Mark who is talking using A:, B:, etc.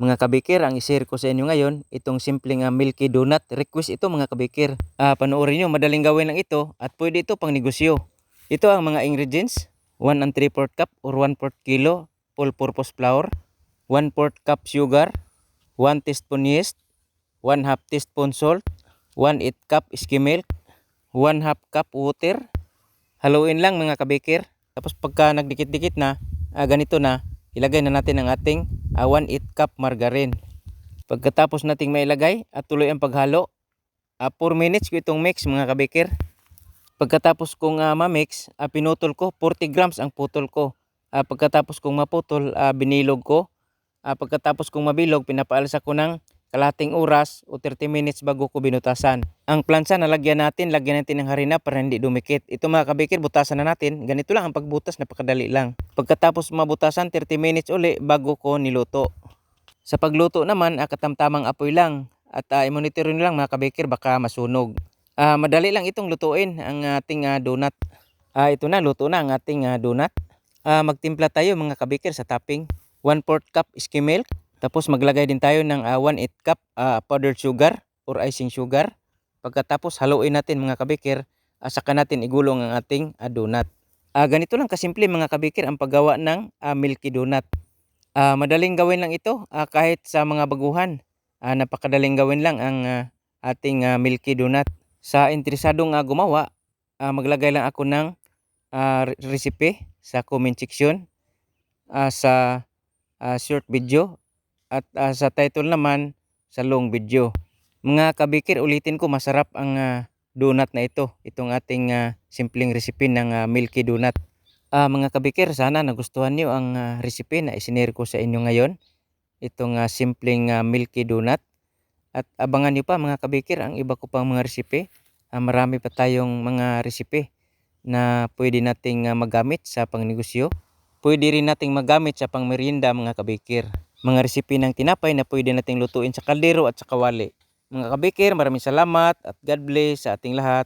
A: Mga kabikir, ang ishare ko sa inyo ngayon, itong simpleng uh, milky donut. Request ito mga kabikir. Ah, panoorin nyo, madaling gawin lang ito at pwede ito pang negosyo. Ito ang mga ingredients. 1 and 3 4 cup or 1 4 kilo all-purpose flour. 1 4 cup sugar. 1 teaspoon yeast. 1 half teaspoon salt. 1 8 cup skim milk. 1 half cup water. Haluin lang mga kabikir. Tapos pagka nagdikit-dikit na, ah, ganito na, ilagay na natin ang ating ah, 1 8 cup margarine. Pagkatapos nating mailagay at tuloy ang paghalo, ah, 4 minutes ko itong mix mga kabikir. Pagkatapos kong ah, ma-mix, ah, pinutol ko, 40 grams ang putol ko. Ah, pagkatapos kong maputol, ah, binilog ko. Ah, pagkatapos kong mabilog, pinapaalsa ko ng kalating oras o 30 minutes bago ko binutasan. Ang plansa na lagyan natin, lagyan natin ng harina para hindi dumikit. Ito mga kabikir, butasan na natin. Ganito lang ang pagbutas, napakadali lang. Pagkatapos mabutasan, 30 minutes uli bago ko niluto. Sa pagluto naman, ah, katamtamang apoy lang. At uh, i-monitor nyo lang mga kabikir, baka masunog. Ah, madali lang itong lutuin ang ating ah, donut. Ah, ito na, luto na ang ating ah, donut. Ah, magtimpla tayo mga kabikir sa topping. 1 4 cup skim milk. Tapos maglagay din tayo ng ah, 1 8 cup ah, powdered sugar or icing sugar. Pagkatapos haluin natin mga kabikir, ah, saka natin igulong ang ating ah, donut. Ah, ganito lang kasimple mga kabikir ang paggawa ng ah, milky donut. Ah, madaling gawin lang ito ah, kahit sa mga baguhan. Ah, napakadaling gawin lang ang ah, ating ah, milky donut. Sa interesadong ah, gumawa, ah, maglagay lang ako ng ah, re- recipe sa comment section ah, sa ah, short video at ah, sa title naman sa long video. Mga kabikir, ulitin ko masarap ang ah, donut na ito. Itong ating ah, simpleng recipe ng ah, milky donut. Ah, mga kabikir, sana nagustuhan niyo ang ah, recipe na isinare ko sa inyo ngayon. Itong ah, simpleng ah, milky donut. At abangan niyo pa mga kabikir ang iba ko pang mga recipe. Ah, marami pa tayong mga recipe na pwede nating ah, magamit sa pangnegosyo. Pwede rin nating magamit sa pangmerienda mga kabikir. Mga recipe ng tinapay na pwede nating lutuin sa kaldero at sa kawali. Mga kabikir, maraming salamat at God bless sa ating lahat.